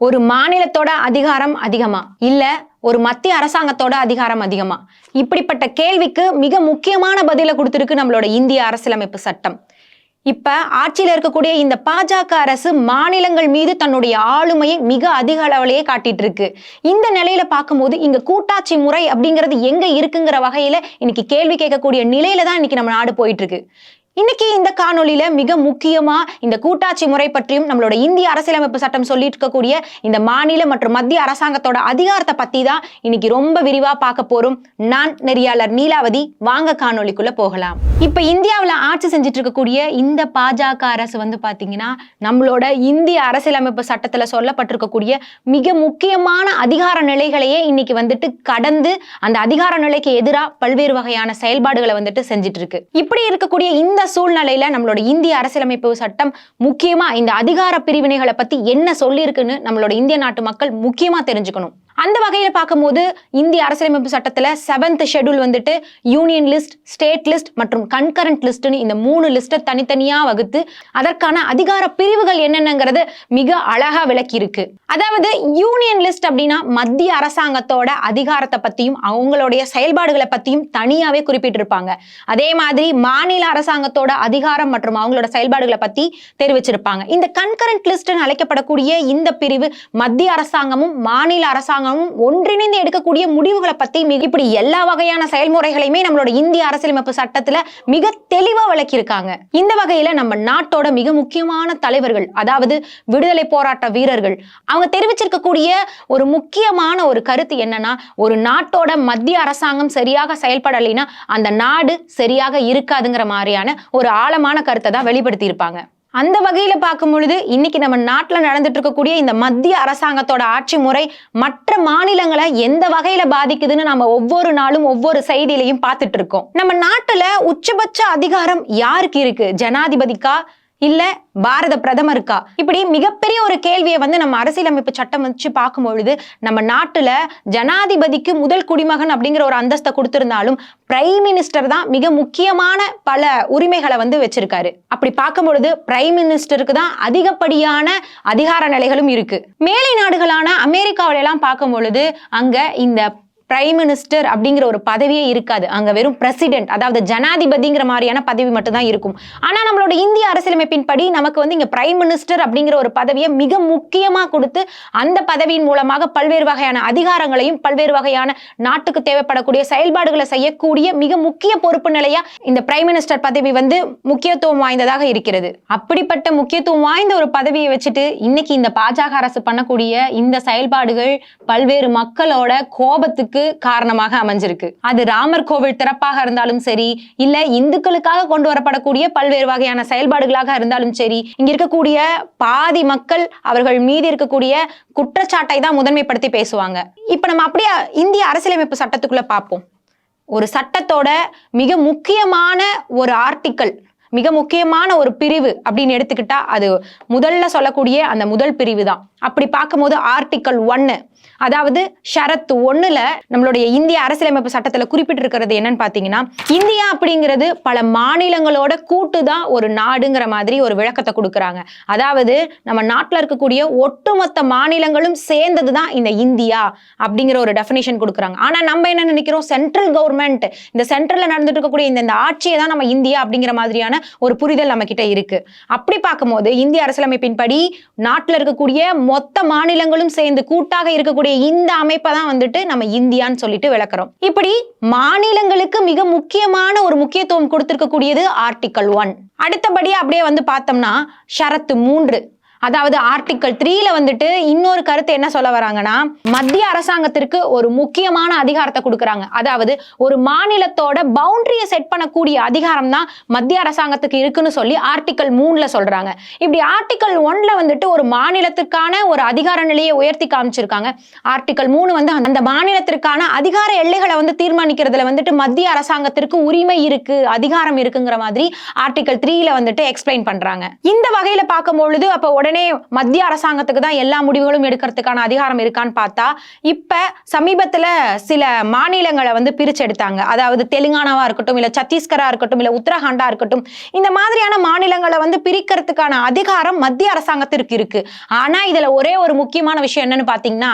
ஒரு மாநிலத்தோட அதிகாரம் அதிகமா? இல்ல ஒரு மத்திய அரசாங்கத்தோட அதிகாரம் அதிகமா? இப்படிப்பட்ட கேள்விக்கு மிக முக்கியமான பதிலை கொடுத்திருக்கு நம்மளோட இந்திய அரசியலமைப்பு சட்டம். இப்ப ஆட்சியில் இருக்கக்கூடிய இந்த பாஜக அரசு மாநிலங்கள் மீது தன்னுடைய ஆளுமையை மிக அதிக அளவிலேயே காட்டிட்டு இருக்கு இந்த நிலையில பார்க்கும்போது இங்க கூட்டாட்சி முறை அப்படிங்கிறது எங்க இருக்குங்கிற வகையில இன்னைக்கு கேள்வி கேட்கக்கூடிய நிலையில தான் இன்னைக்கு நம்ம நாடு போயிட்டு இருக்கு இன்னைக்கு இந்த காணொளியில மிக முக்கியமா இந்த கூட்டாட்சி முறை பற்றியும் நம்மளோட இந்திய அரசியலமைப்பு சட்டம் சொல்லிட்டு இருக்கக்கூடிய இந்த மாநில மற்றும் மத்திய அரசாங்கத்தோட அதிகாரத்தை பத்தி தான் இன்னைக்கு ரொம்ப விரிவா பார்க்க போறோம். நான் நெறியாளர் நீலாவதி. வாங்க காணொலிக்குள்ள போகலாம். இப்ப இந்தியாவில் ஆட்சி செஞ்சுட்டு இருக்கக்கூடிய இந்த பாஜக அரசு வந்து பாத்தீங்கன்னா நம்மளோட இந்திய அரசியலமைப்பு சட்டத்துல சொல்லப்பட்டிருக்கக்கூடிய மிக முக்கியமான அதிகார நிலைகளையே இன்னைக்கு வந்துட்டு கடந்து அந்த அதிகார நிலைக்கு எதிராக பல்வேறு வகையான செயல்பாடுகளை வந்துட்டு செஞ்சுட்டு இருக்கு இப்படி இருக்கக்கூடிய இந்த சூழ்நிலையில நம்மளோட இந்திய அரசியலமைப்பு சட்டம் முக்கியமா இந்த அதிகார பிரிவினைகளை பத்தி என்ன சொல்லியிருக்குன்னு நம்மளோட இந்திய நாட்டு மக்கள் முக்கியமா தெரிஞ்சுக்கணும். அந்த வகையில் பார்க்கும்போது இந்திய அரசியலமைப்பு சட்டத்தில் செவன்த் ஷெட்யூல் வந்துட்டு யூனியன் லிஸ்ட் ஸ்டேட் லிஸ்ட் மற்றும் கன்கரண்ட் லிஸ்ட்னு இந்த மூணு லிஸ்ட்டை தனித்தனியாக வகுத்து அதற்கான அதிகார பிரிவுகள் என்னென்னங்கிறது மிக அழகா விளக்கியிருக்கு. அதாவது யூனியன் லிஸ்ட் அப்படின்னா மத்திய அரசாங்கத்தோட அதிகாரத்தை பற்றியும் அவங்களுடைய செயல்பாடுகளை பற்றியும் தனியாகவே குறிப்பிட்டிருப்பாங்க. அதே மாதிரி மாநில அரசாங்கத்தோட அதிகாரம் மற்றும் அவங்களோட செயல்பாடுகளை பற்றி தெரிவிச்சிருப்பாங்க. இந்த கன்கரண்ட் லிஸ்ட்னு அழைக்கப்படக்கூடிய இந்த பிரிவு மத்திய அரசாங்கமும் மாநில அரசாங்கம் அரசாங்கமும் ஒன்றிணைந்து எடுக்கக்கூடிய முடிவுகளை பத்தி இப்படி எல்லா வகையான செயல்முறைகளையுமே நம்மளோட இந்திய அரசியலமைப்பு சட்டத்துல மிக தெளிவா விளக்கியிருக்காங்க. இந்த வகையில நம்ம நாட்டோட மிக முக்கியமான தலைவர்கள் அதாவது விடுதலை போராட்ட வீரர்கள் அவங்க தெரிவிச்சிருக்கக்கூடிய ஒரு முக்கியமான ஒரு கருத்து என்னன்னா ஒரு நாட்டோட மத்திய அரசாங்கம் சரியாக செயல்படலைன்னா அந்த நாடு சரியாக இருக்காதுங்கிற மாதிரியான ஒரு ஆழமான கருத்தை தான் வெளிப்படுத்தியிருப்பாங்க. அந்த வகையில பார்க்கும் பொழுது இன்னைக்கு நம்ம நாட்டில் நடந்துட்டு இருக்கக்கூடிய இந்த மத்திய அரசாங்கத்தோட ஆட்சி முறை மற்ற மாநிலங்களை எந்த வகையில பாதிக்குதுன்னு நம்ம ஒவ்வொரு நாளும் ஒவ்வொரு செய்தியிலையும் பார்த்துட்டு இருக்கோம். நம்ம நாட்டுல உச்சபட்ச அதிகாரம் யாருக்கு இருக்கு? ஜனாதிபதிக்கா இல்ல பாரத பிரதமருக்கா இப்படி மிகப்பெரிய ஒரு கேள்வியை வந்து நம்ம அரசியலமைப்பு சட்டம் வச்சு பார்க்கும் பொழுது நம்ம நாட்டுல ஜனாதிபதிக்கு முதல் குடிமகன் அப்படிங்கிற ஒரு அந்தஸ்தை கொடுத்திருந்தாலும் பிரைம் மினிஸ்டர் தான் மிக முக்கியமான பல உரிமைகளை வந்து வச்சிருக்காரு. அப்படி பார்க்கும் பொழுது பிரைம் மினிஸ்டருக்கு தான் அதிகப்படியான அதிகார நிலைகளும் இருக்கு. மேலை நாடுகளான அமெரிக்காவில எல்லாம் பார்க்கும் பொழுது அங்க இந்த பிரைம் மினிஸ்டர் அப்படிங்கிற ஒரு பதவியே இருக்காது. அங்க வெறும் பிரசிடென்ட் அதாவது ஜனாதிபதிங்கிற மாதிரியான பதவி மட்டும்தான் இருக்கும். ஆனா நம்மளோட இந்திய அரசியலமைப்பின் படி நமக்கு வந்து இங்க பிரைம் மினிஸ்டர் அப்படிங்கிற ஒரு பதவியை மிக முக்கியமா கொடுத்து அந்த பதவியின் மூலமாக பல்வேறு வகையான அதிகாரங்களையும் பல்வேறு வகையான நாட்டுக்கு தேவைப்படக்கூடிய செயல்பாடுகளை செய்யக்கூடிய மிக முக்கிய பொறுப்பு நிலையா இந்த பிரைம் மினிஸ்டர் பதவி வந்து முக்கியத்துவம் வாய்ந்ததாக இருக்கிறது. அப்படிப்பட்ட முக்கியத்துவம் வாய்ந்த ஒரு பதவியை வச்சுட்டு இன்னைக்கு இந்த பாஜக அரசு பண்ணக்கூடிய இந்த செயல்பாடுகள் பல்வேறு மக்களோட கோபத்துக்கு காரணமாக அமைஞ்சிருக்கு. அது ராமர் கோவில் திறப்பாக இருந்தாலும் சரி இல்ல இந்துக்களுக்காக கொண்டு வரப்படக்கூடிய பல்வேறு வகையான செயல்பாடுகளாக இருந்தாலும் சரி இங்க இருக்கக்கூடிய பாதி மக்கள் அவர்கள் மீது இருக்கக்கூடிய குற்றச்சாட்டை தான் முதன்மைப்படுத்தி பேசுவாங்க. இப்ப நம்ம அப்படியே இந்திய அரசியலமைப்பு சட்டத்துக்குள்ள பார்ப்போம். ஒரு சட்டத்தோட மிக முக்கியமான ஒரு ஆர்டிக்கல் மிக முக்கியமான ஒரு பிரிவு அப்படின்னு எடுத்துக்கிட்டா அது முதல்ல சொல்லக்கூடிய அந்த முதல் பிரிவு தான். அப்படி பார்க்கும்போது ஆர்டிக்கல் ஒன்னு அதாவது ஷரத்து ஒன்றுல நம்மளுடைய இந்திய அரசியலமைப்பு சட்டத்தில் குறிப்பிட்டிருக்கிறது என்னன்னு பார்த்தீங்கன்னா இந்தியா அப்படிங்கிறது பல மாநிலங்களோட கூட்டு தான் ஒரு நாடுங்கிற மாதிரி ஒரு விளக்கத்தை கொடுக்குறாங்க. அதாவது நம்ம நாட்டில் இருக்கக்கூடிய ஒட்டுமொத்த மாநிலங்களும் சேர்ந்தது தான் இந்த இந்தியா அப்படிங்கிற ஒரு டெஃபினேஷன் கொடுக்குறாங்க. ஆனால் நம்ம என்ன நினைக்கிறோம்? சென்ட்ரல் கவர்மெண்ட் இந்த சென்ட்ரல்ல நடந்துட்டு இருக்கக்கூடிய இந்த இந்த ஆட்சியை தான் நம்ம இந்தியா அப்படிங்கிற மாதிரியான ஒரு புரிதல் நம்ம கிட்ட இருக்கு. அப்படி பார்க்கும்போது இந்திய அரசியலமைப்பின் படி இருக்கக்கூடிய மொத்த மாநிலங்களும் சேர்ந்து கூட்டாக இருக்கக்கூடிய இந்த அமைப்பை தான் வந்துட்டு நம்ம இந்தியான்னு சொல்லிட்டு விளக்குறோம். இப்படி மாநிலங்களுக்கு மிக முக்கியமான ஒரு முக்கியத்துவம் கொடுத்திருக்கக்கூடியது ஆர்டிக்கல் ஒன் அடுத்தபடி அப்படியே வந்து பார்த்தோம்னா ஷரத்து மூன்று. அதாவது ஆர்டிக்கல் த்ரீல வந்துட்டு இன்னொரு கருத்து என்ன சொல்ல வராங்கன்னா மத்திய அரசாங்கத்திற்கு ஒரு முக்கியமான அதிகாரத்தை கொடுக்குறாங்க. அதாவது ஒரு மாநிலத்தோட பவுண்டரியை செட் பண்ணக்கூடிய அதிகாரம் தான் மத்திய அரசாங்கத்துக்கு இருக்குன்னு சொல்லி ஆர்டிக்கல் மூணுல சொல்றாங்க. இப்படி ஆர்டிக்கல் ஒன்ல வந்துட்டு ஒரு மாநிலத்துக்கான ஒரு அதிகார நிலையை உயர்த்தி காமிச்சிருக்காங்க. ஆர்டிக்கல் மூணு வந்து அந்த மாநிலத்திற்கான அதிகார எல்லைகளை வந்து தீர்மானிக்கிறதுல வந்துட்டு மத்திய அரசாங்கத்திற்கு உரிமை இருக்கு அதிகாரம் இருக்குங்கிற மாதிரி ஆர்டிக்கல் த்ரீல வந்துட்டு எக்ஸ்பிளைன் பண்றாங்க. இந்த வகையில பார்க்கும் பொழுது அப்போ உடனே மத்திய அரசாங்கத்துக்கு தான் எல்லா முடிவுகளும் எடுக்கிறதுக்கான அதிகாரம் இருக்கான்னு பார்த்தா இப்போ சமீபத்தில் சில மாநிலங்களை வந்து பிரிச்சு எடுத்தாங்க அதாவது தெலுங்கானாவா இருக்கட்டும் இல்லை சத்தீஸ்கரா இருக்கட்டும் இல்லை உத்தரகாண்டா இருக்கட்டும் இந்த மாதிரியான மாநிலங்களை வந்து பிரிக்கிறதுக்கான அதிகாரம் மத்திய அரசாங்கத்திற்கு இருக்கு. ஆனா இதுல ஒரே ஒரு முக்கியமான விஷயம் என்னன்னு பாத்தீங்கன்னா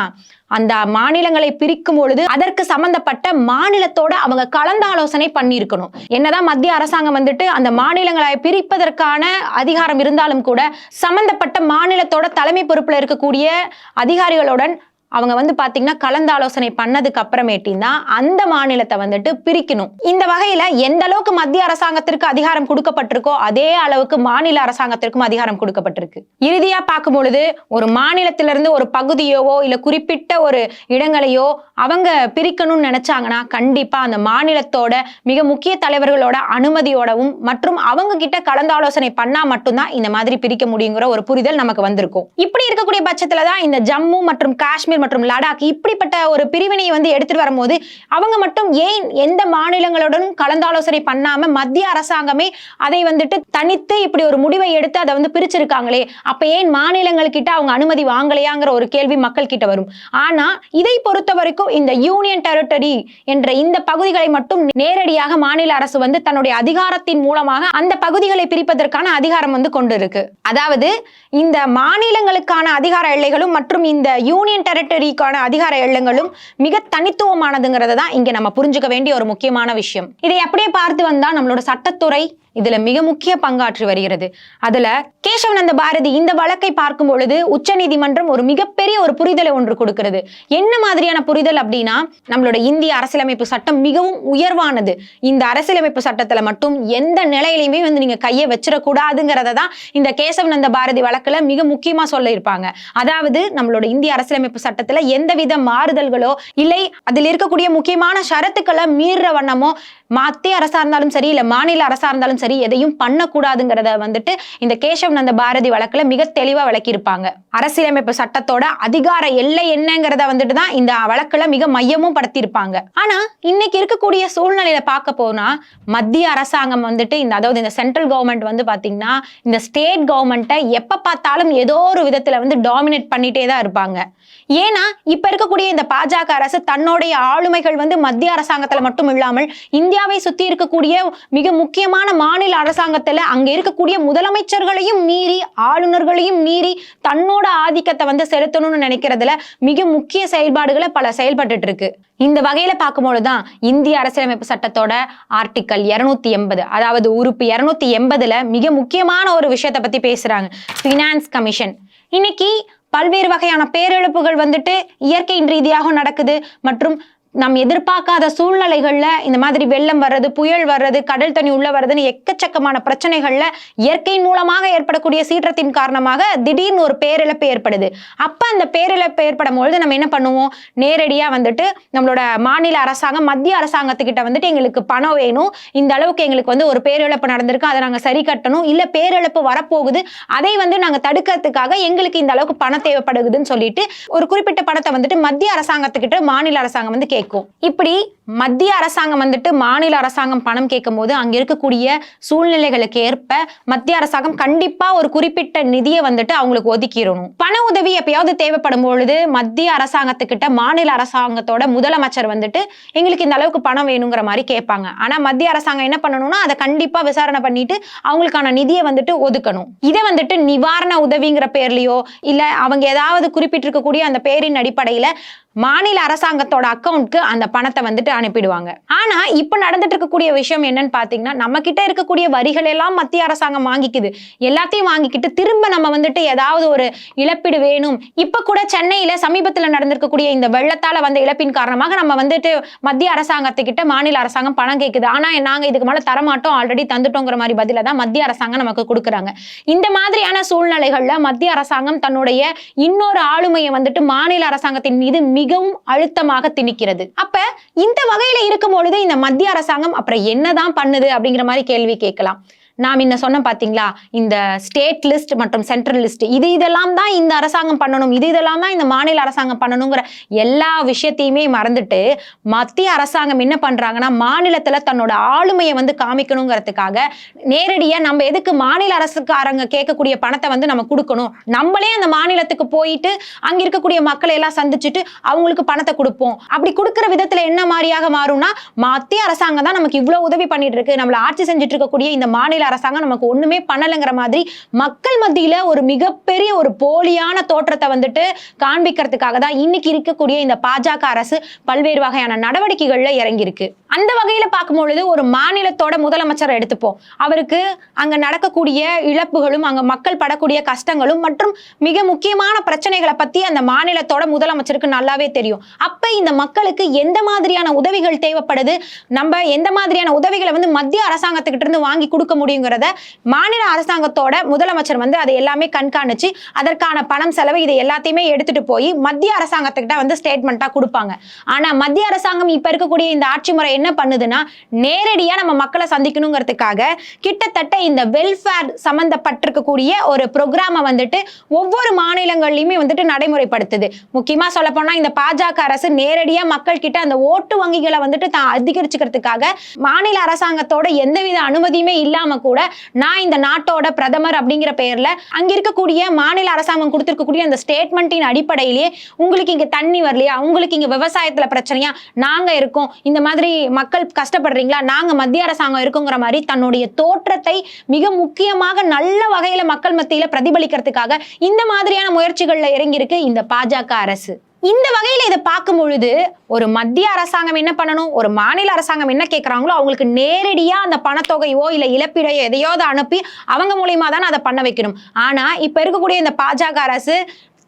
அந்த மாநிலங்களை பிரிக்கும் பொழுது அதற்கு சம்பந்தப்பட்ட மாநிலத்தோட அவங்க கலந்து ஆலோசனை பண்ணியிருக்கணும். என்னதான் மத்திய அரசாங்கம் வந்துட்டு அந்த மாநிலங்களை பிரிப்பதற்கான அதிகாரம் இருந்தாலும் கூட சம்பந்தப்பட்ட மாநிலத்தோட தலைமை பொறுப்பில் இருக்கக்கூடிய அதிகாரிகளுடன் அவங்க வந்து பாத்தீங்கன்னா கலந்தாலோசனை பண்ணதுக்கு அப்புறமேட்டின் தான் அந்த மாநிலத்தை வந்துட்டு பிரிக்கணும். இந்த வகையில எந்த அளவுக்கு மத்திய அரசாங்கத்திற்கு அதிகாரம் கொடுக்கப்பட்டிருக்கோ அதே அளவுக்கு மாநில அரசாங்கத்திற்கும் அதிகாரம் கொடுக்கப்பட்டிருக்கு. இறுதியா பார்க்கும் பொழுது ஒரு மாநிலத்திலிருந்து ஒரு பகுதியோவோ இல்ல குறிப்பிட்ட ஒரு இடங்களையோ அவங்க பிரிக்கணும்னு நினைச்சாங்கன்னா கண்டிப்பா அந்த மாநிலத்தோட மிக முக்கிய தலைவர்களோட அனுமதியோடவும் மற்றும் அவங்க கிட்ட கலந்தாலோசனை பண்ணால் பண்ணா மட்டும்தான் இந்த மாதிரி பிரிக்க முடியுங்கிற ஒரு புரிதல் நமக்கு வந்திருக்கும். இப்படி இருக்கக்கூடிய பட்சத்தில் தான் இந்த ஜம்மு மற்றும் காஷ்மீர் மற்றும் லடாக் இப்படிப்பட்ட ஒரு பிரிவினையை வந்து எடுத்துட்டு வரும்போது அவங்க மட்டும் ஏன் எந்த மாநிலங்களுடனும் கலந்தாலோசனை பண்ணாம மத்திய அரசாங்கமே அதை வந்துட்டு தனித்து இப்படி ஒரு முடிவை எடுத்து அதை வந்து பிரிச்சிருக்காங்களே? அப்ப ஏன் மாநிலங்கள் கிட்ட அவங்க அனுமதி வாங்கலையாங்கிற ஒரு கேள்வி மக்கள் கிட்ட வரும். ஆனா இதை பொறுத்த வரைக்கும் இந்த யூனியன் டெரிட்டரி என்ற இந்த பகுதிகளை மட்டும் நேரடியாக மாநில அரசு வந்து தன்னுடைய அதிகாரத்தின் மூலமாக அந்த பகுதிகளை பிரிப்பதற்கான அதிகாரம் வந்து கொண்டு இருக்கு அதாவது இந்த மாநிலங்களுக்கான அதிகார எல்லைகளும் மற்றும் இந்த யூனியன் டெரிட்டரி டெரிட்டரிக்கான அதிகார எல்லங்களும் மிக தனித்துவமானதுங்கிறத தான் இங்க நம்ம புரிஞ்சுக்க வேண்டிய ஒரு முக்கியமான விஷயம். இதை அப்படியே பார்த்து வந்தால் நம்மளோட சட்டத்துறை இதுல மிக முக்கிய பங்காற்றி வருகிறது. அதுல கேசவநந்த பாரதி இந்த வழக்கை பார்க்கும் பொழுது உச்சநீதிமன்றம் ஒரு மிகப்பெரிய ஒரு புரிதலை ஒன்று கொடுக்கிறது. என்ன மாதிரியான புரிதல் அப்படின்னா நம்மளோட இந்திய அரசியலமைப்பு சட்டம் மிகவும் உயர்வானது. இந்த அரசியலமைப்பு சட்டத்துல மட்டும் எந்த நிலையிலையுமே வந்து நீங்க கையை வச்சிடக்கூடாதுங்கிறத தான் இந்த கேசவநந்த பாரதி வழக்குல மிக முக்கியமா சொல்ல இருப்பாங்க அதாவது நம்மளோட இந்திய அரசியலமைப்பு சட்டத்துல எந்தவித மாறுதல்களோ இல்லை அதில் இருக்கக்கூடிய முக்கியமான ஷரத்துக்களை மீறுற வண்ணமோ மத்திய அரசா இருந்தாலும் சரி இல்ல மாநில அரசா இருந்தாலும் சரி எதையும் பண்ணக்கூடாதுங்கிறத வந்துட்டு இந்த கேசவ் நந்த பாரதி வழக்குல மிக தெளிவா விளக்கியிருப்பாங்க. அரசியலமைப்பு சட்டத்தோட அதிகார எல்லை என்னங்கிறத வந்துட்டு தான் இந்த வழக்குல மிக மையமும் படுத்தியிருப்பாங்க. ஆனா இன்னைக்கு இருக்கக்கூடிய சூழ்நிலையில பார்க்க போனா மத்திய அரசாங்கம் வந்துட்டு இந்த அதாவது இந்த சென்ட்ரல் கவர்மெண்ட் வந்து பாத்தீங்கன்னா இந்த ஸ்டேட் கவர்மெண்ட்டை எப்ப பார்த்தாலும் ஏதோ ஒரு விதத்துல வந்து டாமினேட் பண்ணிட்டே தான் இருப்பாங்க. ஏன்னா இப்ப இருக்கக்கூடிய இந்த பாஜக அரசு தன்னுடைய ஆளுமைகள் வந்து மத்திய அரசாங்கத்துல மட்டும் இல்லாமல் இந்தியாவை சுத்தி இருக்கக்கூடிய மிக முக்கியமான மாநில அரசாங்கத்துல அங்க இருக்கக்கூடிய முதலமைச்சர்களையும் மீறி ஆளுநர்களையும் மீறி தன்னோட ஆதிக்கத்தை வந்து செலுத்தணும்னு நினைக்கிறதுல மிக முக்கிய செயல்பாடுகளை பல செயல்பட்டு இருக்கு இந்த வகையில பார்க்கும்பொழுதுதான் இந்திய அரசியலமைப்பு சட்டத்தோட ஆர்டிக்கல் இருநூத்தி எண்பது அதாவது உறுப்பு இருநூத்தி எண்பதுல மிக முக்கியமான ஒரு விஷயத்த பத்தி பேசுறாங்க. பினான்ஸ் கமிஷன் இன்னைக்கு பல்வேறு வகையான பேரிழப்புகள் வந்துட்டு இயற்கையின் ரீதியாக நடக்குது மற்றும் நம் எதிர்பார்க்காத சூழ்நிலைகள்ல இந்த மாதிரி வெள்ளம் வர்றது புயல் வர்றது கடல் தண்ணி உள்ள வர்றதுன்னு எக்கச்சக்கமான பிரச்சனைகள்ல இயற்கையின் மூலமாக ஏற்படக்கூடிய சீற்றத்தின் காரணமாக திடீர்னு ஒரு பேரிழப்பு ஏற்படுது. அப்ப அந்த பேரிழப்பு ஏற்படும் பொழுது நம்ம என்ன பண்ணுவோம்? நேரடியா வந்துட்டு நம்மளோட மாநில அரசாங்கம் மத்திய அரசாங்கத்துக்கிட்ட வந்துட்டு எங்களுக்கு பணம் வேணும். இந்த அளவுக்கு எங்களுக்கு வந்து ஒரு பேரிழப்பு நடந்திருக்கு. அதை நாங்க சரி கட்டணும். இல்ல பேரிழப்பு வரப்போகுது. அதை வந்து நாங்க தடுக்கிறதுக்காக எங்களுக்கு இந்த அளவுக்கு பணம் தேவைப்படுகுதுன்னு சொல்லிட்டு ஒரு குறிப்பிட்ட பணத்தை வந்துட்டு மத்திய அரசாங்கத்துக்கிட்ட மாநில அரசாங்கம் வந்து கே கிடைக்கும். இப்படி மத்திய அரசாங்கம் வந்துட்டு மாநில அரசாங்கம் பணம் கேட்கும் போது அங்க இருக்கக்கூடிய சூழ்நிலைகளுக்கு ஏற்ப மத்திய அரசாங்கம் கண்டிப்பா ஒரு குறிப்பிட்ட நிதியை வந்துட்டு அவங்களுக்கு ஒதுக்கிடணும். பண உதவி எப்பயாவது தேவைப்படும் பொழுது மத்திய அரசாங்கத்துக்கிட்ட மாநில அரசாங்கத்தோட முதலமைச்சர் வந்துட்டு எங்களுக்கு இந்த அளவுக்கு பணம் வேணுங்கிற மாதிரி கேட்பாங்க. ஆனா மத்திய அரசாங்கம் என்ன பண்ணணும்னா அதை கண்டிப்பா விசாரணை பண்ணிட்டு அவங்களுக்கான நிதியை வந்துட்டு ஒதுக்கணும். இதை வந்துட்டு நிவாரண உதவிங்கிற பேர்லயோ இல்ல அவங்க ஏதாவது குறிப்பிட்டிருக்கக்கூடிய அந்த பேரின் அடிப்படையில மாநில அரசாங்கத்தோட அக்கௌண்ட்க்கு அந்த பணத்தை வந்துட்டு அனுப்பிடுவாங்க. ஆனா இப்ப நடந்துட்டு இருக்கக்கூடிய விஷயம் என்னன்னு பாத்தீங்கன்னா நம்ம கிட்ட இருக்கக்கூடிய வரிகள் எல்லாம் மத்திய அரசாங்கம் வாங்கிக்குது. எல்லாத்தையும் வாங்கிக்கிட்டு திரும்ப நம்ம வந்துட்டு ஏதாவது ஒரு இழப்பீடு வேணும். இப்ப கூட சென்னையில சமீபத்துல நடந்திருக்கக்கூடிய இந்த வெள்ளத்தால வந்த இழப்பின் காரணமாக நம்ம வந்துட்டு மத்திய அரசாங்கத்துக்கிட்ட மாநில அரசாங்கம் பணம் கேட்குது ஆனா நாங்க இதுக்கு மேல தரமாட்டோம். ஆல்ரெடி தந்துட்டோங்கிற மாதிரி பதில தான் மத்திய அரசாங்கம் நமக்கு கொடுக்குறாங்க. இந்த மாதிரியான சூழ்நிலைகள்ல மத்திய அரசாங்கம் தன்னுடைய இன்னொரு ஆளுமையை வந்துட்டு மாநில அரசாங்கத்தின் மீது மிகவும் அழுத்தமாக திணிக்கிறது. அப்ப இந்த வகையில இருக்கும் பொழுது இந்த மத்திய அரசாங்கம் அப்புறம் என்னதான் பண்ணுது அப்படிங்கிற மாதிரி கேள்வி கேட்கலாம். நான் இந்த சொன்னேன் பார்த்தீங்களா இந்த ஸ்டேட் லிஸ்ட் மற்றும் சென்ட்ரல் லிஸ்ட் இது இதெல்லாம் தான் இந்த அரசாங்கம் பண்ணணும் இது இதெல்லாம் தான் இந்த மாநில அரசாங்கம் பண்ணணுங்கிற எல்லா விஷயத்தையுமே மறந்துட்டு மத்திய அரசாங்கம் என்ன பண்ணுறாங்கன்னா மாநிலத்தில் தன்னோட ஆளுமையை வந்து காமிக்கணுங்கிறதுக்காக நேரடியாக நம்ம எதுக்கு மாநில அரசுக்காரங்க கேட்கக்கூடிய பணத்தை வந்து நம்ம கொடுக்கணும்? நம்மளே அந்த மாநிலத்துக்கு போயிட்டு அங்கே இருக்கக்கூடிய மக்களை எல்லாம் சந்திச்சுட்டு அவங்களுக்கு பணத்தை கொடுப்போம். அப்படி கொடுக்குற விதத்தில் என்ன மாதிரியாக மாறும்னா மத்திய அரசாங்கம் தான் நமக்கு இவ்வளோ உதவி பண்ணிட்டு இருக்கு. நம்மளை ஆட்சி செஞ்சுட்டு இருக்கக்கூடிய இந்த மாநில அரசாங்கம் நமக்கு ஒண்ணுமே பண்ணலைங்கிற மாதிரி மக்கள் மத்தியில ஒரு மிகப்பெரிய ஒரு போலியான தோற்றத்தை வந்துட்டு காண்பிக்கிறதுக்காக தான் இன்னைக்கு இருக்கக்கூடிய இந்த பாஜக அரசு பல்வேறு வகையான நடவடிக்கைகள்ல இறங்கியிருக்கு. அந்த வகையில பார்க்கும்பொழுது ஒரு மாநிலத்தோட முதலமைச்சரை எடுத்துப்போம். அவருக்கு அங்க நடக்கக்கூடிய இழப்புகளும் அங்க மக்கள் படக்கூடிய கஷ்டங்களும் மற்றும் மிக முக்கியமான பிரச்சனைகளை பத்தி அந்த மாநிலத்தோட முதலமைச்சருக்கு நல்லாவே தெரியும். அப்ப இந்த மக்களுக்கு எந்த மாதிரியான உதவிகள் தேவைப்படுது? நம்ம எந்த மாதிரியான உதவிகளை வந்து மத்திய அரசாங்கத்துக்கிட்ட இருந்து வாங்கி கொடுக்க முடியும்? அப்படிங்கிறத மாநில அரசாங்கத்தோட முதலமைச்சர் வந்து அதை எல்லாமே கண்காணிச்சு அதற்கான பணம் செலவு இதை எல்லாத்தையுமே எடுத்துட்டு போய் மத்திய அரசாங்கத்துக்கிட்ட வந்து ஸ்டேட்மெண்ட்டா கொடுப்பாங்க. ஆனா மத்திய அரசாங்கம் இப்ப இருக்கக்கூடிய இந்த ஆட்சி முறை என்ன பண்ணுதுன்னா நேரடியா நம்ம மக்களை சந்திக்கணுங்கிறதுக்காக கிட்டத்தட்ட இந்த வெல்ஃபேர் சம்பந்தப்பட்டிருக்கக்கூடிய ஒரு ப்ரோக்ராமை வந்துட்டு ஒவ்வொரு மாநிலங்கள்லையுமே வந்துட்டு நடைமுறைப்படுத்துது. முக்கியமா சொல்ல போனா இந்த பாஜக அரசு நேரடியா மக்கள் கிட்ட அந்த ஓட்டு வங்கிகளை வந்துட்டு தான் அதிகரிச்சுக்கிறதுக்காக மாநில அரசாங்கத்தோட எந்தவித அனுமதியுமே இல்லாம கூட நான் இந்த நாட்டோட பிரதமர் அப்படிங்கிற பெயர்ல அங்க இருக்கக்கூடிய மாநில அரசாங்கம் கொடுத்திருக்கக்கூடிய அந்த ஸ்டேட்மெண்ட்டின் அடிப்படையிலேயே உங்களுக்கு இங்க தண்ணி வரலையா? உங்களுக்கு இங்க விவசாயத்துல பிரச்சனையா? நாங்க இருக்கோம். இந்த மாதிரி மக்கள் கஷ்டப்படுறீங்களா? நாங்க மத்திய அரசாங்கம் இருக்குங்கிற மாதிரி தன்னுடைய தோற்றத்தை மிக முக்கியமாக நல்ல வகையில மக்கள் மத்தியில பிரதிபலிக்கிறதுக்காக இந்த மாதிரியான முயற்சிகள்ல இறங்கியிருக்கு இந்த பாஜக அரசு. இந்த வகையில் இதை பார்க்கும் பொழுது ஒரு மத்திய அரசாங்கம் என்ன பண்ணணும்? ஒரு மாநில அரசாங்கம் என்ன கேட்குறாங்களோ அவங்களுக்கு நேரடியாக அந்த பணத்தொகையோ இல்லை இழப்பீடையோ எதையோ அதை அனுப்பி அவங்க மூலியமா தானே அதை பண்ண வைக்கணும். ஆனால் இப்போ இருக்கக்கூடிய இந்த பாஜக அரசு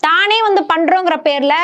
தானே வந்து பண்றோங்கிற பேர்ல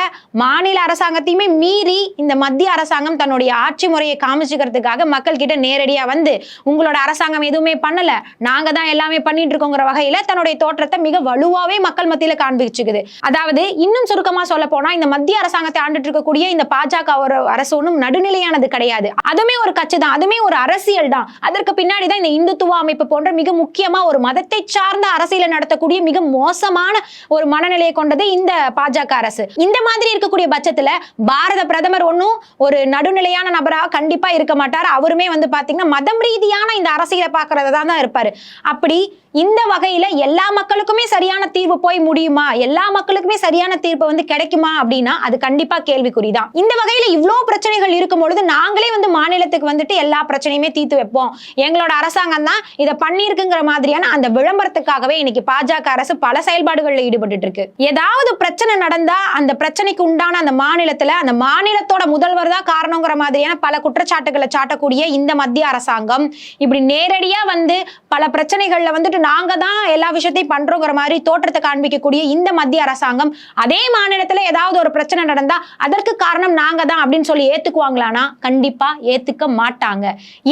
மாநில அரசாங்கத்தையுமே மீறி இந்த மத்திய அரசாங்கம் தன்னுடைய ஆட்சி முறையை காமிச்சுக்கிறதுக்காக மக்கள் கிட்ட நேரடியா வந்து உங்களோட அரசாங்கம் எதுவுமே பண்ணல நாங்க தான் எல்லாமே பண்ணிட்டு இருக்கோங்கிற வகையில தன்னுடைய தோற்றத்தை மிக வலுவாவே மக்கள் மத்தியில காண்பிச்சுக்குது. அதாவது இன்னும் சுருக்கமா சொல்ல போனா இந்த மத்திய அரசாங்கத்தை ஆண்டுட்டு இருக்கக்கூடிய இந்த பாஜக ஒரு அரசு ஒன்றும் நடுநிலையானது கிடையாது. அதுவுமே ஒரு கட்சி தான் அதுவுமே ஒரு அரசியல் தான். அதற்கு பின்னாடி தான் இந்த இந்துத்துவ அமைப்பு போன்ற மிக முக்கியமா ஒரு மதத்தை சார்ந்த அரசியலை நடத்தக்கூடிய மிக மோசமான ஒரு மனநிலையை கொண்டது இந்த பாஜக அரசு. இந்த மாதிரி இருக்கக்கூடிய பட்சத்துல பாரத பிரதமர் ஒன்றும் ஒரு நடுநிலையான நபராக கண்டிப்பா இருக்க மாட்டார். அவருமே வந்து பாத்தீங்கன்னா மதம் ரீதியான இந்த அரசியலை பாக்குறதா தான் இருப்பாரு. அப்படி இந்த வகையில எல்லா மக்களுக்குமே சரியான தீர்வு போய் முடியுமா? எல்லா மக்களுக்குமே சரியான தீர்ப்பு வந்து கிடைக்குமா அப்படின்னா அது கண்டிப்பா கேள்விக்குறிதான். இந்த வகையில இவ்வளோ பிரச்சனைகள் இருக்கும் பொழுது நாங்களே வந்து மாநிலத்துக்கு வந்துட்டு எல்லா பிரச்சனையுமே தீர்த்து வைப்போம். எங்களோட அரசாங்கம் தான் இதை பண்ணியிருக்குங்கிற மாதிரியான அந்த விளம்பரத்துக்காகவே இன்னைக்கு பாஜக அரசு பல செயல்பாடுகளில் ஈடுபட்டு இருக்கு. ஏதாவது பிரச்சனை நடந்தா அந்த பிரச்சனைக்கு உண்டான அந்த மாநிலத்துல அந்த மாநிலத்தோட முதல்வர் தான் காரணங்கிற மாதிரியான பல குற்றச்சாட்டுகளை சாட்டக்கூடிய இந்த மத்திய அரசாங்கம் இப்படி நேரடியா வந்து பல பிரச்சனைகள்ல வந்துட்டு நாங்க தான் எல்லா விஷயத்தையும் பண்றோங்கிற மாதிரி தோற்றத்தை காண்பிக்கக்கூடிய இந்த மத்திய அரசாங்கம் அதே மாநிலத்துல ஏதாவது ஒரு பிரச்சனை நடந்தா அதற்கு காரணம் நாங்க தான் அப்படின்னு சொல்லி ஏத்துக்குவாங்களானா கண்டிப்பா ஏத்துக்க மாட்டாங்க.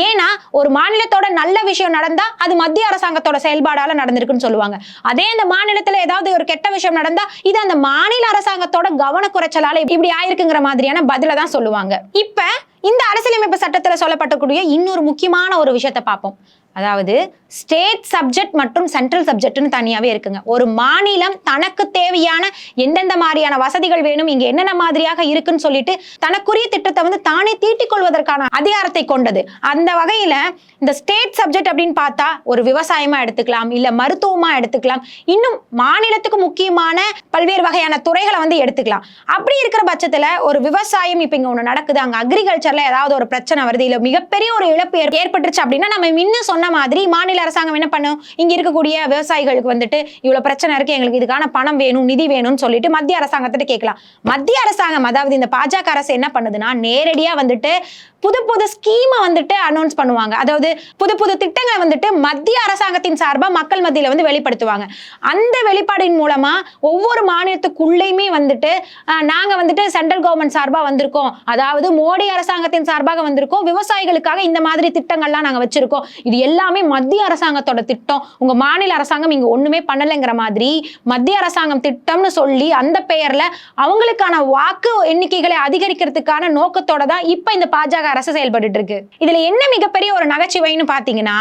ஏன்னா ஒரு மாநிலத்தோட நல்ல விஷயம் நடந்தா அது மத்திய அரசாங்கத்தோட செயல்பாடால நடந்திருக்குன்னு சொல்லுவாங்க. அதே அந்த மாநிலத்துல ஏதாவது ஒரு கெட்ட விஷயம் நடந்தா இது அந்த மாநில அரசாங்கத்தோட கவனக்குறைச்சலால இப்படி ஆயிருக்குங்கிற மாதிரியான பதில தான் சொல்லுவாங்க. இப்ப இந்த அரசியலமைப்பு சட்டத்துல சொல்லப்பட்டக்கூடிய இன்னொரு முக்கியமான ஒரு விஷயத்தை பார்ப்போம். அதாவது ஸ்டேட் சப்ஜெக்ட் மற்றும் சென்ட்ரல் சப்ஜெக்ட்னு தனியாகவே இருக்குங்க. ஒரு மாநிலம் தனக்கு தேவையான எந்தெந்த மாதிரியான வசதிகள் வேணும் இங்கே என்னென்ன மாதிரியாக இருக்குன்னு சொல்லிட்டு தனக்குரிய திட்டத்தை வந்து தானே தீட்டிக் கொள்வதற்கான அதிகாரத்தை கொண்டது. அந்த வகையில் இந்த ஸ்டேட் சப்ஜெக்ட் அப்படின்னு பார்த்தா ஒரு விவசாயமாக எடுத்துக்கலாம் இல்லை மருத்துவமாக எடுத்துக்கலாம் இன்னும் மாநிலத்துக்கு முக்கியமான பல்வேறு வகையான துறைகளை வந்து எடுத்துக்கலாம். அப்படி இருக்கிற பட்சத்தில் ஒரு விவசாயம் இப்போ இங்கே ஒன்று நடக்குது. அங்கே அக்ரிகல்ச்சரில் ஏதாவது ஒரு பிரச்சனை வருது. இல்லை மிகப்பெரிய ஒரு இழப்பு ஏற்பட்டுருச்சு அப்படின்னா நம்ம முன்ன சொன்ன மாதிரி மாநில அரசாங்கம் என்ன பண்ணும்? இங்க இருக்கக்கூடிய விவசாயிகளுக்கு வந்துட்டு இவ்வளவு பிரச்சனை இருக்கு எங்களுக்கு இதுக்கான பணம் வேணும் நிதி வேணும்னு சொல்லிட்டு மத்திய அரசாங்கத்திட்ட கேட்கலாம். மத்திய அரசாங்கம் அதாவது இந்த பாஜக அரசு என்ன பண்ணுதுன்னா நேரடியா வந்துட்டு புது புது ஸ்கீமை வந்துட்டு அனௌன்ஸ் பண்ணுவாங்க. அதாவது புது புது திட்டங்களை வந்துட்டு மத்திய அரசாங்கத்தின் சார்பாக மக்கள் மத்தியில் வந்து வெளிப்படுத்துவாங்க. அந்த வெளிப்பாடின் மூலமா ஒவ்வொரு மாநிலத்துக்குள்ளேயுமே வந்துட்டு நாங்கள் வந்துட்டு சென்ட்ரல் கவர்மெண்ட் சார்பாக வந்திருக்கோம். அதாவது மோடி அரசாங்கத்தின் சார்பாக வந்திருக்கோம். விவசாயிகளுக்காக இந்த மாதிரி திட்டங்கள்லாம் நாங்கள் வச்சிருக்கோம். இது எல்லாமே மத்திய அரசாங்கத்தோட திட்டம். உங்க மாநில அரசாங்கம் இங்க ஒண்ணுமே பண்ணலைங்கிற மாதிரி மத்திய அரசாங்கம் திட்டம்னு சொல்லி அந்த பெயர்ல அவங்களுக்கான வாக்கு எண்ணிக்கைகளை அதிகரிக்கிறதுக்கான நோக்கத்தோட தான் இப்ப இந்த பாஜக அரசு செயல்பட்டு இருக்கு. இதுல என்ன மிகப்பெரிய ஒரு நகைச்சுவைன்னு பாத்தீங்கன்னா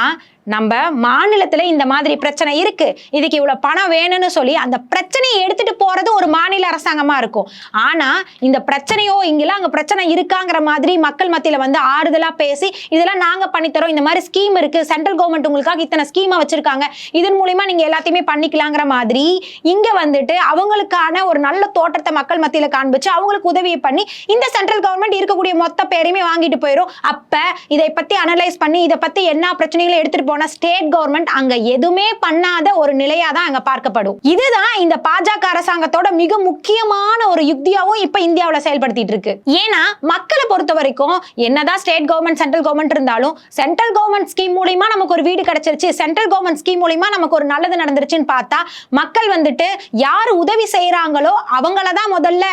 நம்ம மாநிலத்துல இந்த மாதிரி பிரச்சனை இருக்கு. இதுக்கு இவ்வளவு பணம் வேணும்னு சொல்லி அந்த பிரச்சனையை எடுத்துட்டு போறது ஒரு மாநில அரசாங்கமா இருக்கும். ஆனா இந்த பிரச்சனையோ இங்கெல்லாம் அங்க பிரச்சனை இருக்காங்கிற மாதிரி மக்கள் மத்தியில வந்து ஆறுதலா பேசி இதெல்லாம் நாங்க பண்ணித்தரோம் இந்த மாதிரி ஸ்கீம் இருக்கு. சென்ட்ரல் கவர்மெண்ட் உங்களுக்காக இத்தனை ஸ்கீமா வச்சிருக்காங்க. இதன் மூலியமா நீங்க எல்லாத்தையுமே பண்ணிக்கலாங்கிற மாதிரி இங்க வந்துட்டு அவங்களுக்கான ஒரு நல்ல தோற்றத்தை மக்கள் மத்தியில காண்பிச்சு அவங்களுக்கு உதவியை பண்ணி இந்த சென்ட்ரல் கவர்மெண்ட் இருக்கக்கூடிய மொத்த பேரையுமே வாங்கிட்டு போயிடும் அப்ப இதை பத்தி அனலைஸ் பண்ணி இதை பத்தி என்ன பிரச்சனைகளை எடுத்துட்டு போன ஸ்டேட் கவர்மெண்ட் அங்க எதுவுமே பண்ணாத ஒரு நிலையா தான் அங்க பார்க்கப்படும். இதுதான் இந்த பாஜக அரசாங்கத்தோட மிக முக்கியமான ஒரு யுக்தியாவும் இப்ப இந்தியாவில் செயல்படுத்திட்டு இருக்கு. ஏன்னா மக்களை பொறுத்த வரைக்கும் என்னதான் ஸ்டேட் கவர்மெண்ட் சென்ட்ரல் கவர்மெண்ட் இருந்தாலும் சென்ட்ரல் கவர்மெண்ட் ஸ்கீம் மூலியமா நமக்கு ஒரு வீடு கிடைச்சிருச்சு. சென்ட்ரல் கவர்மெண்ட் ஸ்கீம் மூலியமா நமக்கு ஒரு நல்லது நடந்துருச்சுன்னு பார்த்தா மக்கள் வந்துட்டு யார் உதவி செய்யறாங்களோ அவங்கள தான் முதல்ல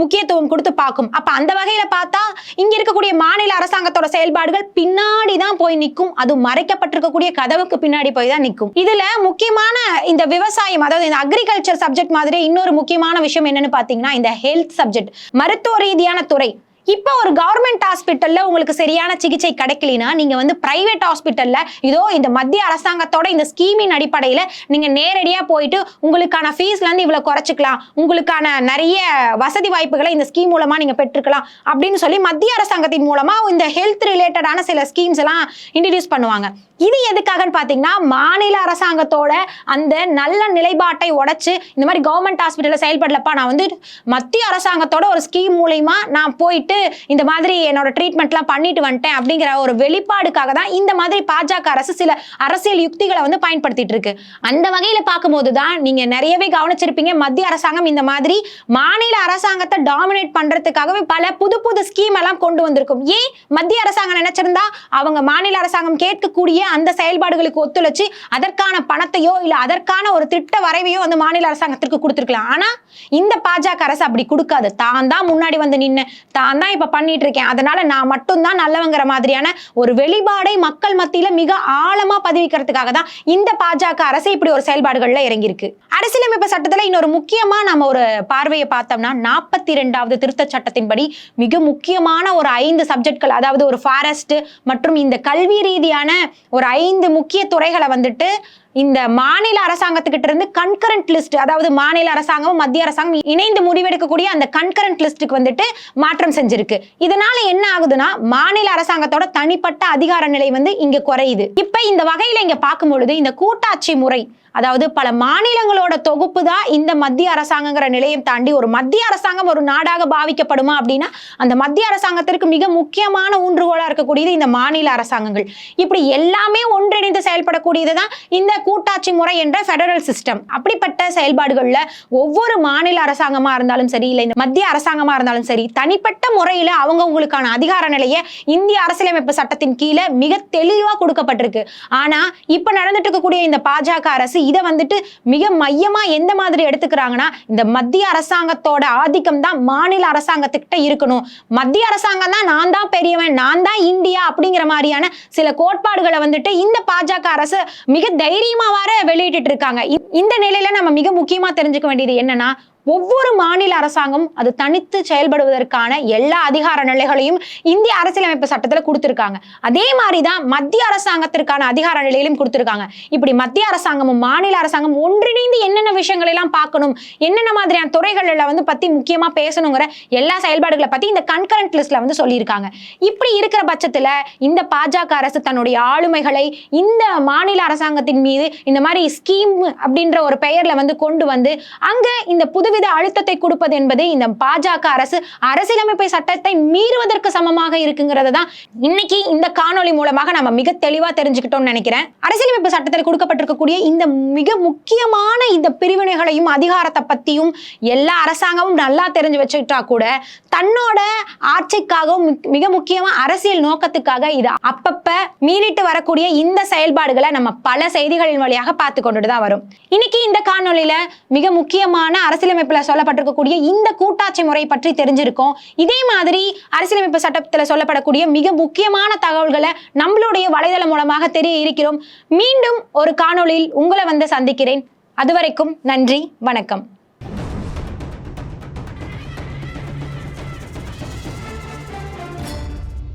முக்கியத்துவம் கொடுத்து பார்க்கும். அப்ப அந்த வகையில பார்த்தா இங்க இருக்கக்கூடிய மாநில அரசாங்கத்தோட செயல்பாடுகள் பின்னாடி தான் போய் நிற்கும். அது மறைக்கப்பட்டிருக்கக்கூடிய கதவுக்கு பின்னாடி போய் தான் நிற்கும் இதுல முக்கியமான இந்த விவசாயம் அதாவது இந்த அக்ரிகல்ச்சர் சப்ஜெக்ட் மாதிரி இன்னொரு முக்கியமான விஷயம் என்னன்னு பாத்தீங்கன்னா இந்த ஹெல்த் சப்ஜெக்ட் மருத்துவ ரீதியான துறை. இப்போ ஒரு கவர்மெண்ட் ஹாஸ்பிட்டல்ல உங்களுக்கு சரியான சிகிச்சை கிடைக்கலனா நீங்க வந்து பிரைவேட் ஹாஸ்பிட்டல்ல இதோ இந்த மத்திய அரசாங்கத்தோட இந்த ஸ்கீமின் அடிப்படையில நீங்க நேரடியா போயிட்டு உங்களுக்கான ஃபீஸ்ல இருந்து இவ்வளவு குறைச்சிக்கலாம். உங்களுக்கான நிறைய வசதி வாய்ப்புகளை இந்த ஸ்கீம் மூலமா நீங்க பெற்றுக்கலாம் அப்படின்னு சொல்லி மத்திய அரசாங்கத்தின் மூலமா இந்த ஹெல்த் ரிலேட்டடான சில ஸ்கீம்ஸ் எல்லாம் இன்ட்ரடியூஸ் பண்ணுவாங்க. இது எதுக்காகன்னு பாத்தீங்கன்னா மாநில அரசாங்கத்தோட அந்த நல்ல நிலைப்பாட்டை உடைச்சு இந்த மாதிரி கவர்மெண்ட் ஹாஸ்பிட்டல்ல செயல்படலப்பா நான் வந்து மத்திய அரசாங்கத்தோட ஒரு ஸ்கீம் மூலயமா நான் போயிட்டு இந்த மாதிரி என்னோட ட்ரீட்மெண்ட்லாம் பண்ணிட்டு வந்துட்டேன் அப்படிங்கிற ஒரு வெளிப்பாடுக்காக தான் இந்த மாதிரி பாஜக அரசு சில அரசியல் யுக்திகளை வந்து பயன்படுத்திட்டு இருக்கு. அந்த வகையில பார்க்கும்போது தான் நீங்க நிறையவே கவனிச்சிருப்பீங்க. மத்திய அரசாங்கம் இந்த மாதிரி மாநில அரசாங்கத்தை டாமினேட் பண்றதுக்காகவே பல புது புது ஸ்கீம் எல்லாம் கொண்டு வந்திருக்கும். ஏன்? மத்திய அரசாங்கம் நினைச்சிருந்தா அவங்க மாநில அரசாங்கம் கேட்கக்கூடிய அந்த செயல்பாடுகளுக்கு ஒத்துழைச்சு அதற்கான பணத்தையோ இல்ல அதற்கான ஒரு திட்ட வரைவையோ வந்து மாநில அரசாங்கத்திற்கு கொடுத்துருக்கலாம். ஆனா இந்த பாஜக அரசு அப்படி கொடுக்காது. தான் தான் முன்னாடி வந்து நின்று தான் தான் இப்போ பண்ணிட்டு இருக்கேன் அதனால நான் மட்டும்தான் நல்லவங்கிற மாதிரியான ஒரு வெளிப்பாடை மக்கள் மத்தியில மிக ஆழமா பதிவிக்கிறதுக்காக தான் இந்த பாஜக அரசு இப்படி ஒரு செயல்பாடுகள்ல இறங்கியிருக்கு. அரசியலமைப்பு சட்டத்துல இன்னொரு முக்கியமா நம்ம ஒரு பார்வையை பார்த்தோம்னா நாற்பத்தி ரெண்டாவது திருத்த சட்டத்தின்படி மிக முக்கியமான ஒரு ஐந்து சப்ஜெக்ட்கள் அதாவது ஒரு ஃபாரஸ்ட் மற்றும் இந்த கல்வி ரீதியான ஒரு ஐந்து முக்கிய துறைகளை வந்துட்டு இந்த மாநில அரசாங்கத்துக்கிட்ட இருந்து கன்கரண்ட் லிஸ்ட் அதாவது மாநில அரசாங்கம் மத்திய அரசாங்கம் இணைந்து முடிவெடுக்கக்கூடிய அந்த கன்கரண்ட் லிஸ்ட்டுக்கு வந்துட்டு மாற்றம் செஞ்சிருக்கு. இதனால என்ன ஆகுதுன்னா மாநில அரசாங்கத்தோட தனிப்பட்ட அதிகார நிலை வந்து இங்க குறையுது. இப்ப இந்த வகையில இங்க பார்க்கும் பொழுது இந்த கூட்டாட்சி முறை அதாவது பல மாநிலங்களோட தொகுப்பு தான் இந்த மத்திய அரசாங்கங்கிற நிலையம் தாண்டி ஒரு மத்திய அரசாங்கம் ஒரு நாடாக பாவிக்கப்படுமா அப்படின்னா அந்த மத்திய அரசாங்கத்திற்கு மிக முக்கியமான ஊன்றுகோலா இருக்கக்கூடியது இந்த மாநில அரசாங்கங்கள். இப்படி எல்லாமே ஒன்றிணைந்து செயல்படக்கூடியது தான் இந்த கூட்டாட்சி முறை என்ற ஃபெடரல் சிஸ்டம் அப்படிப்பட்ட செயல்பாடுகள்ல ஒவ்வொரு மாநில அரசாங்கமா இருந்தாலும் சரி இல்லை இந்த மத்திய அரசாங்கமா இருந்தாலும் சரி தனிப்பட்ட முறையில அவங்கவுங்களுக்கான அதிகார நிலையை இந்திய அரசியலமைப்பு சட்டத்தின் கீழே மிக தெளிவா கொடுக்கப்பட்டிருக்கு. ஆனா இப்ப நடந்துட்டு இருக்கக்கூடிய இந்த பாஜக அரசு இதை வந்துட்டு மிக மையமா எந்த மாதிரி எடுத்துக்கிறாங்கன்னா இந்த மத்திய அரசாங்கத்தோட ஆதிக்கம் தான் மாநில அரசாங்கத்துக்கிட்ட இருக்கணும். மத்திய அரசாங்கம் தான் நான் தான் பெரியவன் நான் தான் இந்தியா அப்படிங்கிற மாதிரியான சில கோட்பாடுகளை வந்துட்டு இந்த பாஜக அரசு மிக தைரியமா வர வெளியிட்டு இருக்காங்க. இந்த நிலையில நம்ம மிக முக்கியமா தெரிஞ்சுக்க வேண்டியது என்னன்னா ஒவ்வொரு மாநில அரசாங்கம் அது தனித்து செயல்படுவதற்கான எல்லா அதிகார நிலைகளையும் இந்திய அரசியலமைப்பு சட்டத்தில் கொடுத்துருக்காங்க. அதே மாதிரி தான் மத்திய அரசாங்கத்திற்கான அதிகார நிலையிலும் கொடுத்துருக்காங்க. இப்படி மத்திய அரசாங்கமும் மாநில அரசாங்கம் ஒன்றிணைந்து என்னென்ன விஷயங்களை எல்லாம் பார்க்கணும் என்னென்ன மாதிரியான துறைகள்ல வந்து பற்றி முக்கியமா பேசணுங்கிற எல்லா செயல்பாடுகளை பற்றி இந்த கன்கரண்ட் லிஸ்ட்ல வந்து சொல்லியிருக்காங்க. இப்படி இருக்கிற பட்சத்துல இந்த பாஜக அரசு தன்னுடைய ஆளுமைகளை இந்த மாநில அரசாங்கத்தின் மீது இந்த மாதிரி ஸ்கீம் அப்படின்ற ஒரு பெயர்ல வந்து கொண்டு வந்து அங்கே இந்த புதுவித அழுத்தத்தை கொடுப்பது என்பது இந்த பாஜக அரசு அரசியலமைப்பு சட்டத்தை மீறுவதற்கு சமமாக இருக்குங்கிறத தான் இன்னைக்கு இந்த காணொலி மூலமாக நம்ம மிக தெளிவா தெரிஞ்சுக்கிட்டோம்னு நினைக்கிறேன். அரசியலமைப்பு சட்டத்தில் கொடுக்கப்பட்டிருக்கக்கூடிய இந்த மிக முக்கியமான இந்த பிரிவினைகளையும் அதிகாரத்தை பத்தியும் எல்லா அரசாங்கமும் நல்லா தெரிஞ்சு வச்சுக்கிட்டா கூட தன்னோட ஆட்சிக்காகவும் மிக- முக்கியமா அரசியல் நோக்கத்துக்காக இது அப்பப்ப மீறிட்டு வரக்கூடிய இந்த செயல்பாடுகளை நம்ம பல செய்திகளின் வழியாக பார்த்து கொண்டுட்டு தான் வரும். இன்னைக்கு இந்த காணொளியில மிக முக்கியமான அரசியலமைப்புல சொல்லப்பட்டிருக்கக்கூடிய இந்த கூட்டாட்சி முறை பற்றி தெரிஞ்சிருக்கோம். இதே மாதிரி அரசியலமைப்பு சட்டத்துல சொல்லப்படக்கூடிய மிக முக்கியமான தகவல்களை நம்மளுடைய வலைதளம் மூலமாக தெரிய இருக்கிறோம். மீண்டும் ஒரு காணொளியில் உங்களை வந்து சந்திக்கிறேன். அதுவரைக்கும் நன்றி வணக்கம்.